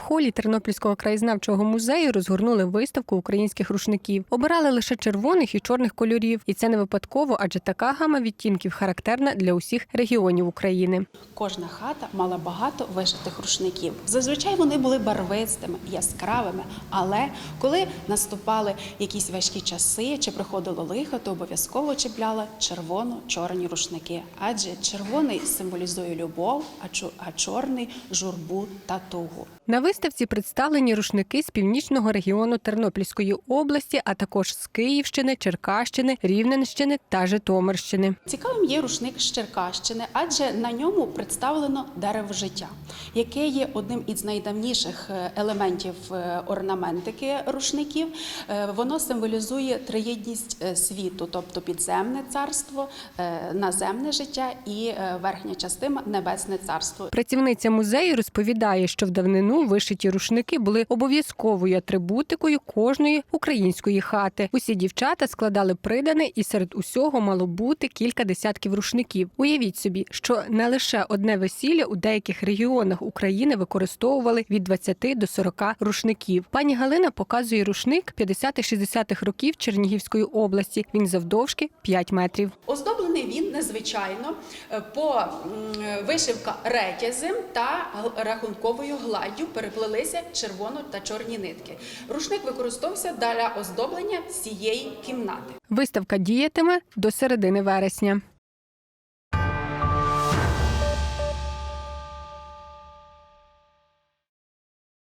В холі Тернопільського краєзнавчого музею розгорнули виставку українських рушників. Обирали лише червоних і чорних кольорів, і це не випадково, адже така гама відтінків характерна для усіх регіонів України. Кожна хата мала багато вишитих рушників. Зазвичай вони були барвистими, яскравими. Але коли наступали якісь важкі часи чи приходило лихо, то обов'язково чіпляли червоно-чорні рушники. Адже червоний символізує любов, а чо- а чорний журбу та тугу. Виставці представлені рушники з північного регіону Тернопільської області, а також з Київщини, Черкащини, Рівненщини та Житомирщини. Цікавим є рушник з Черкащини, адже на ньому представлено дерево життя, яке є одним із найдавніших е, елементів е, орнаментики рушників. Е, Воно символізує триєдність світу, тобто підземне царство, наземне життя і верхня частина небесне царство. Працівниця музею розповідає, що в давнину вишиті рушники були обов'язковою атрибутикою кожної української хати. Усі дівчата складали придане, і серед усього мало бути кілька десятків рушників. Уявіть собі, що не лише одне весілля у деяких регіонах України використовували від 20 до 40 рушників. Пані Галина показує рушник 50-60-х років Чернігівської області. Він завдовжки 5 метрів. Оздоблений він незвичайно е, по вишивка ретязем та рахунковою гладдю переплелися червоно та чорні нитки. Рушник використовувався для оздоблення цієї кімнати. Виставка діятиме до середини вересня.